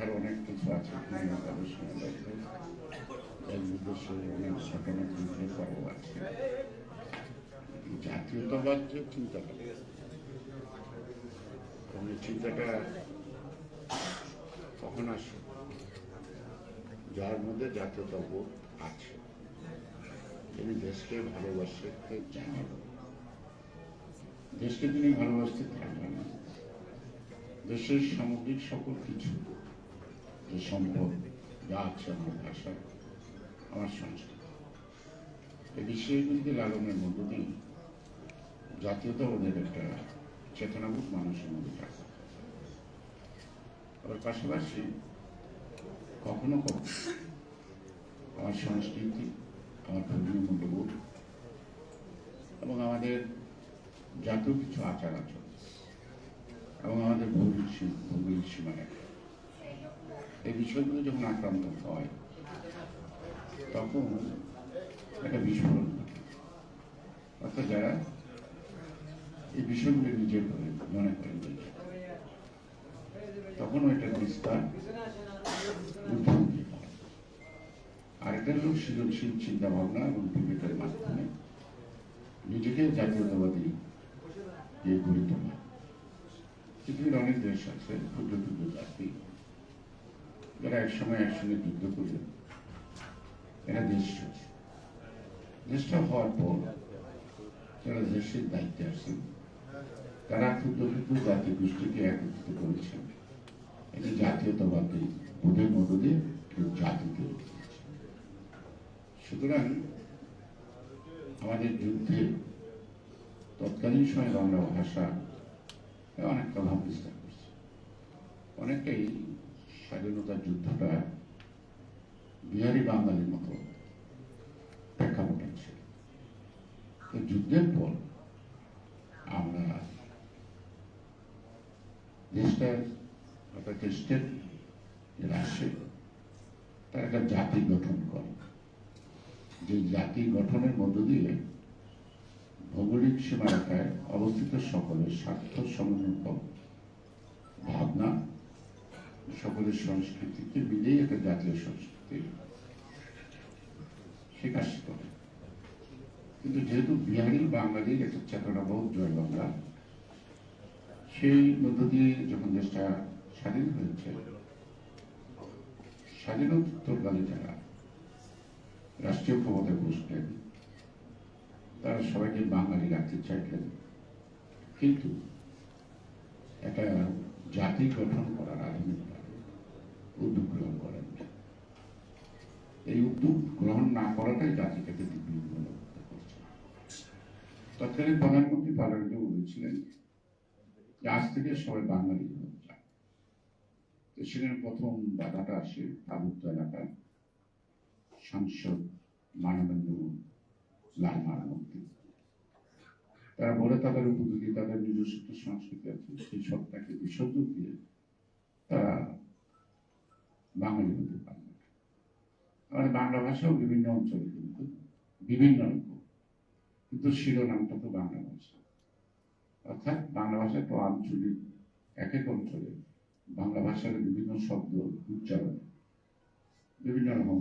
লেখার অনেক কিছু আছে অনেক আছে। জাতীয়তাবাদ যে চিন্তাটা এই চিন্তাটা কখন আসে? যার মধ্যে জাতীয়তাবোধ আছে। তিনি দেশকে ভালোবাসে জানেন দেশকে তিনি ভালোবাসতে থাকবেন না। দেশের সামগ্রিক সকল কিছু। যে সম্পদ যা আছে আমার ভাষা আমার সংস্কৃতি এই বিষয়গুলিকে লালনের মধ্য দিয়ে জাতীয়তাবাদের একটা চেতনাবোধ মানুষের মধ্যে থাকে আবার পাশাপাশি কখনো কখনো আমার সংস্কৃতি, আমার ধর্মীয় মূল্যবোধ এবং আমাদের জাতীয় কিছু আচার আচরণ এবং আমাদের ভৌগোলিক ভৌগোলিক সীমারেখা এই বিষয়গুলো যখন আক্রান্ত হয়, তখন একটা বিস্ফোরণ অর্থাৎ যারা এই বিষয়গুলো নিজের মনে করেন নিজের। তখন ওইটা বিস্তার উদ্ভূতি আর এটা হল সৃজনশীল চিন্তা ভাবনা এবং বিবেকের মাধ্যমে নিজেকে জাতীয়তাবাদী দিয়ে গড়ে তোলা পৃথিবীর অনেক দেশ আছে, ক্ষুদ্র ক্ষুদ্র জাতি যারা একসময় একসঙ্গে যুদ্ধ করে এরা দেশ দেশটা হওয়ার পর যারা দেশের দায়িত্বে আছেন তারা ক্ষুদ্র ক্ষুদ্র জাতি গোষ্ঠীকে একত্রিত করেছেন এটি জাতীয়তাবাদী, বোধের মধ্য দিয়ে কেউ জাতি তৈরি সুতরাং আমাদের যুদ্ধে তৎকালীন সময় বাংলা ভাষা অনেক প্রভাব বিস্তার করছে। অনেকেই স্বাধীনতা যুদ্ধটা বিহারি বাঙালির মতো প্রেক্ষাপটে ছিল। তো যুদ্ধের পর আমরা দেশটার অর্থাৎ স্টেট রাষ্ট্রে তার একটা জাতি গঠন করে। যে জাতি গঠনের মধ্য দিয়ে ভৌগোলিক সীমারেখায় অবস্থিত সকলের স্বার্থ সমন্বয় ভাবনা সকলের সংস্কৃতিকে মিলেই একটা জাতীয় সংস্কৃতি সে কাজটি করে। কিন্তু যেহেতু বিহারি বাঙালির একটা চেতনাবোধ জয় বাংলা, সেই মধ্য দিয়ে যখন দেশটা স্বাধীন হয়েছে স্বাধীনোত্তরকালে যারা রাষ্ট্রীয় ক্ষমতায় বসলেন, তারা সবাইকে বাঙালি রাখতে চাইলেন। কিন্তু একটা জাতি গঠন করার আধুনিকভাবে উদ্যোগ গ্রহণ করেন এই উদ্যোগ গ্রহণ না করাটাই জাতিটাকে করছে তৎকালীন প্রধানমন্ত্রী পার্লামেন্টে বলেছিলেন যে আজ থেকে সবাই বাঙালি তো সেখানে প্রথম বাধাটা আসে পার্বত্য এলাকার সাংসদ মানবেন্দ্র লাল মারামন্ত্রী তারা বলে তাদের উপযোগী, তাদের নিজস্ব সংস্কৃতি আছে, সেই সবটাকে বিসর্জন দিয়ে তারা বাঙালি হতে। আমাদের বাংলা ভাষাও বিভিন্ন অঞ্চলে কিন্তু বিভিন্ন রকম। কিন্তু শিরোনামটা তো বাংলা ভাষা অর্থাৎ বাংলা ভাষা তো আঞ্চলিক এক এক অঞ্চলে। বাংলা ভাষার বিভিন্ন শব্দ উচ্চারণ, বিভিন্ন রকম